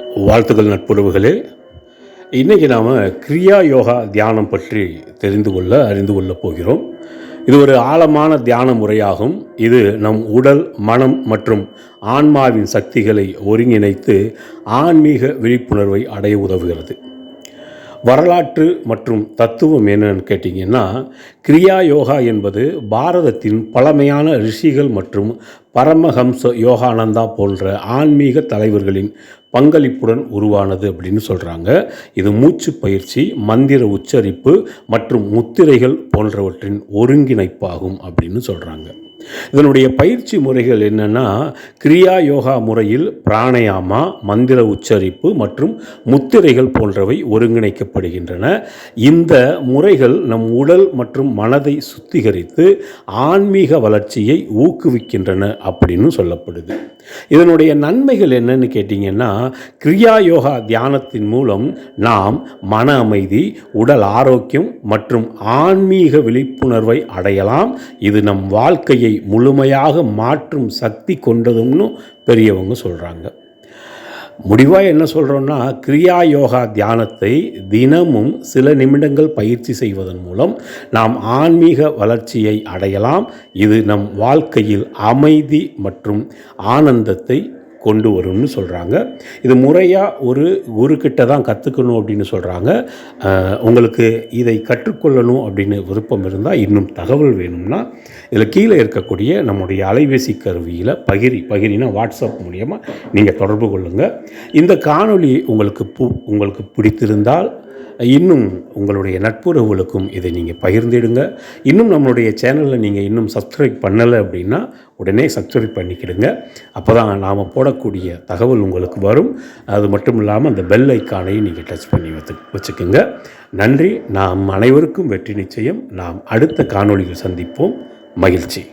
வாழ்த்துக்கள் நட்புறவுகளே. இன்றைக்கி நாம் கிரியா யோகா தியானம் பற்றி தெரிந்து கொள்ள அறிந்து கொள்ளப் போகிறோம். இது ஒரு ஆழமான தியான முறையாகும். இது நம் உடல் மனம் மற்றும் ஆன்மாவின் சக்திகளை ஒருங்கிணைத்து ஆன்மீக விழிப்புணர்வை அடைய உதவுகிறது. வரலாற்று மற்றும் தத்துவம் என்னன்னு கேட்டிங்கன்னா கிரியா யோகா என்பது பாரதத்தின் பழமையான ரிஷிகள் மற்றும் பரமஹம்ச யோகானந்தா போன்ற ஆன்மீக தலைவர்களின் பங்களிப்புடன் உருவானது அப்படின்னு சொல்கிறாங்க இது மூச்சு பயிற்சி மந்திர உச்சரிப்பு மற்றும் முத்திரைகள் போன்றவற்றின் ஒருங்கிணைப்பாகும் அப்படின்னு சொல்கிறாங்க இதனுடைய பயிற்சி முறைகள் என்னென்னா கிரியா யோகா முறையில் பிராணயாமா மந்திர உச்சரிப்பு மற்றும் முத்திரைகள் போன்றவை ஒருங்கிணைக்கப்படுகின்றன. இந்த முறைகள் நம் உடல் மற்றும் மனதை சுத்திகரித்து ஆன்மீக வளர்ச்சியை ஊக்குவிக்கின்றன அப்படின்னு சொல்லப்படுது. இதனுடைய நன்மைகள் என்னன்னு கேட்டிங்கன்னா கிரியா யோகா தியானத்தின் மூலம் நாம் மன அமைதி உடல் ஆரோக்கியம் மற்றும் ஆன்மீக விழிப்புணர்வை அடையலாம். இது நம் வாழ்க்கையை முழுமையாக மாற்றும் சக்தி கொண்டதும்னு பெரியவங்க சொல்கிறாங்க முடிவாக என்ன சொல்கிறோன்னா கிரியா யோகா தியானத்தை தினமும் சில நிமிடங்கள் பயிற்சி செய்வதன் மூலம் நாம் ஆன்மீக வளர்ச்சியை அடையலாம். இது நம் வாழ்க்கையில் அமைதி மற்றும் ஆனந்தத்தை கொண்டு வரும்னு சொல்கிறாங்க இது முறையாக ஒரு குருக்கிட்ட தான் கற்றுக்கணும் அப்படின்னு சொல்கிறாங்க உங்களுக்கு இதை கற்றுக்கொள்ளணும் அப்படின்னு விருப்பம் இருந்தால் இன்னும் தகவல் வேணும்னா இதில் கீழே இருக்கக்கூடிய நம்முடைய அலைபேசி கருவியில் பகிரி பகிரினா வாட்ஸ்அப் மூலியமாக நீங்கள் தொடர்பு கொள்ளுங்கள் இந்த காணொளி உங்களுக்கு பு உங்களுக்கு பிடித்திருந்தால் இன்னும் உங்களுடைய நட்புறவுகளுக்கும் இதை நீங்கள் பகிர்ந்திடுங்க. இன்னும் நம்மளுடைய சேனலில் நீங்கள் இன்னும் சப்ஸ்கிரைப் பண்ணலை அப்படின்னா உடனே சப்ஸ்கிரைப் பண்ணிக்கிடுங்க. அப்போ தான் நாம் போடக்கூடிய தகவல் உங்களுக்கு வரும். அது மட்டும் இல்லாமல் அந்த பெல் ஐக்கானையும் நீங்கள் டச் பண்ணி வச்சு வச்சுக்கோங்க. நன்றி. நாம் அனைவருக்கும் வெற்றி நிச்சயம். நாம் அடுத்த காணொளியில் சந்திப்போம். மகிழ்ச்சி.